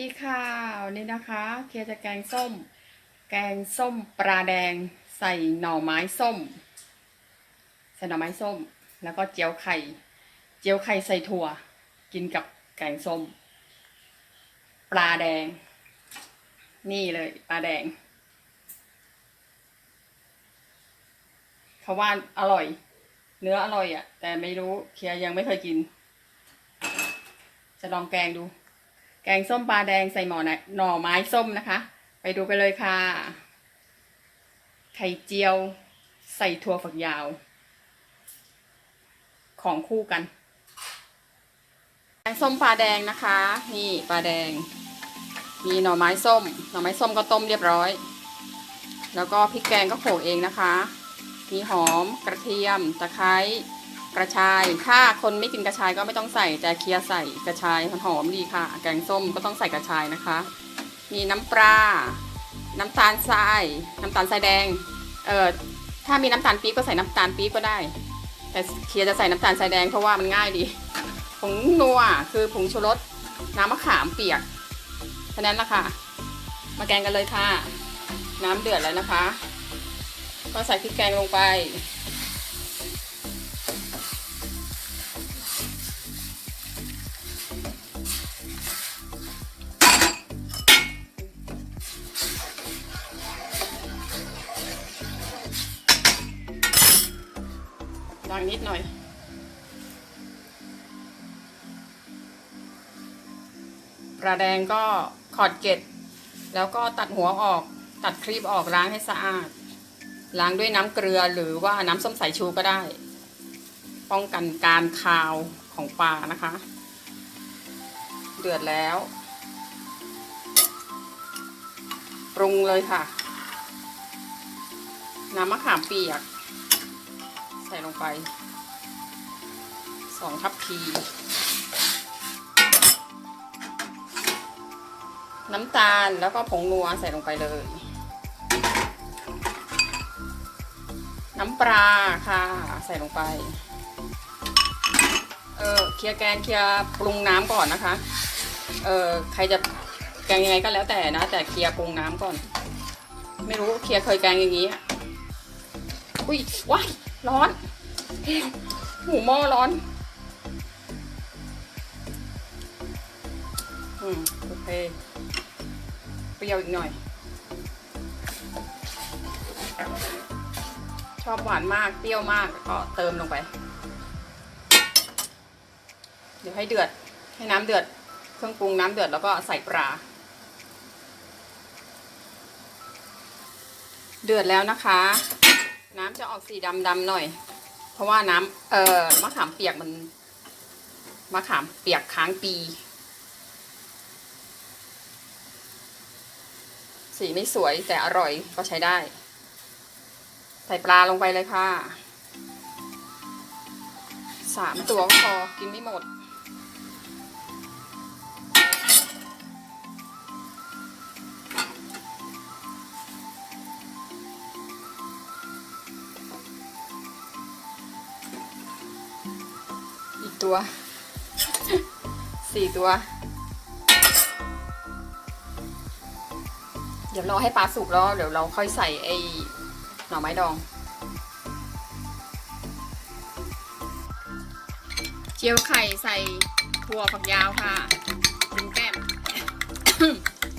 ดีค่ะวันนี้นะคะ เคลียร์จะแกงส้ม แกงส้มปลาแดง ใส่หน่อไม้ส้ม ใส่หน่อไม้ส้ม แล้วก็เจียวไข่ เจียวไข่ใส่ถั่ว กินกับแกงส้ม ปลาแดง นี่เลยปลาแดงเขาว่าอร่อย เนื้ออร่อยอะ่ะ แต่ไม่รู้เคียยังไม่เคยกิน จะลองแกงดู แกงส้มปลาแดงใส่หมอนะหน่อไม้ส้มนะคะ ไปดูกันเลยค่ะ ไข่เจียว ใส่ถั่วฝักยาว ของคู่กัน แกงส้มปลาแดงนะคะ นี่ปลาแดง มีหน่อไม้ส้ม หน่อไม้ส้มก็ต้มเรียบร้อย แล้วก็พริกแกงก็โขลกเองนะคะ มีหอมกระเทียมตะไคร้ กระชาย ถ้าคนไม่กินกระชายก็ไม่ต้องใส่แต่เคียร์ใส่กระชายมันหอมดีค่ะ แกงส้มก็ต้องใส่กระชายนะคะ มีน้ำปลา น้ำตาลทราย น้ำตาลทรายแดง เอ่อ ถ้ามีน้ำตาลปี๊บก็ใส่น้ำตาลปี๊บก็ได้ แต่เคียร์จะใส่น้ำตาลทรายแดงเพราะว่ามันง่ายดี ผงนัวคือผงชูรส น้ำมะขามเปียกแค่นั้นละค่ะ มาแกงกันเลยค่ะ น้ำเดือดแล้วนะคะ ก็ใส่พริกแกงลงไป ดังนิดหน่อยปลาแดงก็ขอดเกล็ด แล้วก็ตัดหัวออก ตัดครีบออกล้างให้สะอาด ล้างด้วยน้ำเกลือหรือว่าน้ำส้มสายชูก็ได้ ป้องกันการคาวของปลานะคะ เดือดแล้ว ปรุงเลยค่ะ น้ำมะขามเปียก ใส่ลงไปสองทัพพี น้ำตาลแล้วก็ผงนัวใส่ลงไปเลย น้ำปลาค่ะใส่ลงไป เออเคลียร์แกงเคลียร์ปรุงน้ำก่อนนะคะ เออใครจะแกงยังไงก็แล้วแต่นะ แต่เคลียร์ปรุงน้ำก่อน ไม่รู้เคลียร์เคยแกงอย่างนี้อุ้ยว้าย ร้อนหูหม้อร้อนอืมโอเคเปรี้ยวอีกหน่อย ชอบหวานมากเปรี้ยวมากก็เติมลงไป เดี๋ยวให้เดือด ให้น้ำเดือด เครื่องปรุงน้ำเดือดแล้วก็ใส่ปลาเดือดแล้วนะคะ น้ำจะออกสีดำๆหน่อย เพราะว่าน้ำเอ่อมะขามเปียกมันมะขามเปียกค้างปี สีไม่สวยแต่อร่อยก็ใช้ได้ ใส่ปลาลงไปเลยค่ะสามตัวก็พอกินไม่หมด ตัวสี่ตัว เดี๋ยวรอให้ปลาสุกแล้ว เดี๋ยวเราค่อยใส่ไอ้หน่อไม้ดอง เจียวไข่ใส่ถั่วฝักยาวค่ะกินแก้ม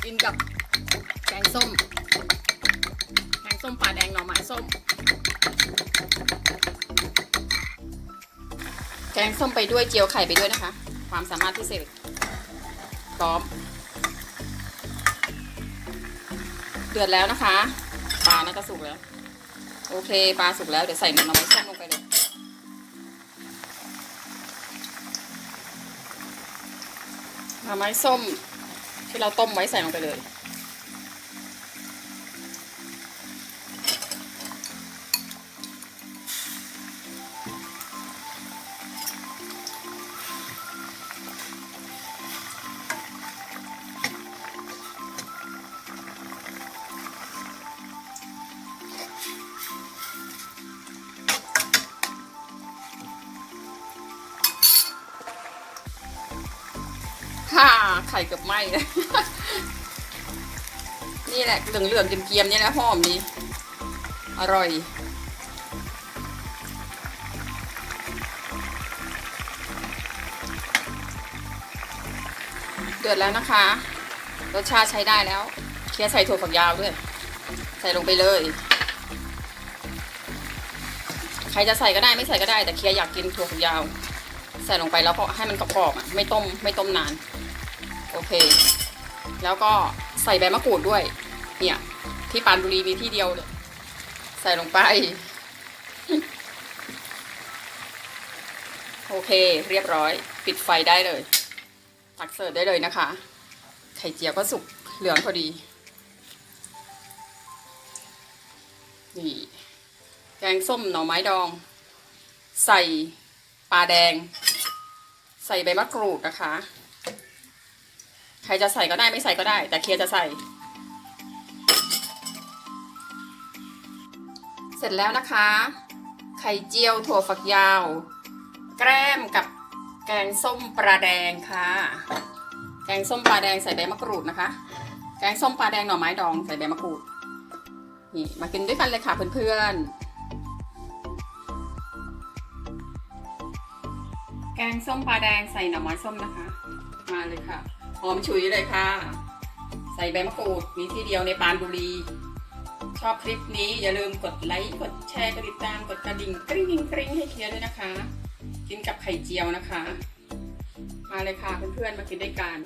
กินกับแกงส้ม แกงส้มปลาแดงหน่อไม้ส้ม แกงส้มไปด้วยเจียวไข่ไปด้วยนะคะ ความสามารถพิเศษพร้อม เดือดแล้วนะคะ ปลาน่าจะสุกแล้ว โอเค ปลาสุกแล้ว เดี๋ยวใส่หน่อไม้ส้มลงไปเลยหน่อไม้ส้มที่เราต้มไว้ใส่ลงไปเลย ไข่เกือบไหม้นี่แหละเหลืองเหลืองๆเกรียมๆนี่แหละหอมดีอร่อยเดือดแล้วนะคะ รสชาติใช้ได้แล้ว เคี่ยวใส่ถั่วฝักยาวด้วย ใส่ลงไปเลย ใครจะใส่ก็ได้ไม่ใส่ก็ได้ แต่เคี่ยร์อยากกินถั่วฝักยาว ใส่ลงไปแล้วก็ให้มันกรอบๆอะ ไม่ต้มไม่ต้มนาน โอเค แล้วก็ใส่ใบมะกรูดด้วย เนี่ย ที่ปานบุรีมีที่เดียวเลยใส่ลงไป โอเค เรียบร้อย ปิดไฟได้เลย ตักเสิร์ฟได้เลยนะคะ ไข่เจียวก็สุกเหลืองพอดี นี่แกงส้มหน่อไม้ดอง ใส่ปลาแดง ใส่ใบมะกรูดนะคะ รจะใส่ก็ได้ไม่ใส่ก็ได้ แต่เคียร์จะใส่ เสร็จแล้วนะคะ ไข่เจียวถั่วฝักยาว แกล้มกับแกงส้มปลาแดงค่ะ แกงส้มปลาแดงใส่ใบมะกรูดนะคะ แกงส้มปลาแดงหน่อไม้ดองใส่ใบมะกรูดนี่มากินด้วยกันเลยค่ะเพื่อนๆ แกงส้มปลาแดงใส่หน่อไม้ส้มนะคะ มาเลยค่ะ หอมฉุยเลยค่ะ ใส่ใบมะกรูดมีที่เดียวในปานบุรี ชอบคลิปนี้อย่าลืมกดไลค์กดแชร์กดติดตามกดกระดิ่งกริ๊งกริ๊งกริ๊งให้เคลียร์ด้วยนะคะ กินกับไข่เจียวนะคะ มาเลยค่ะเพื่อนๆมากินด้วยกัน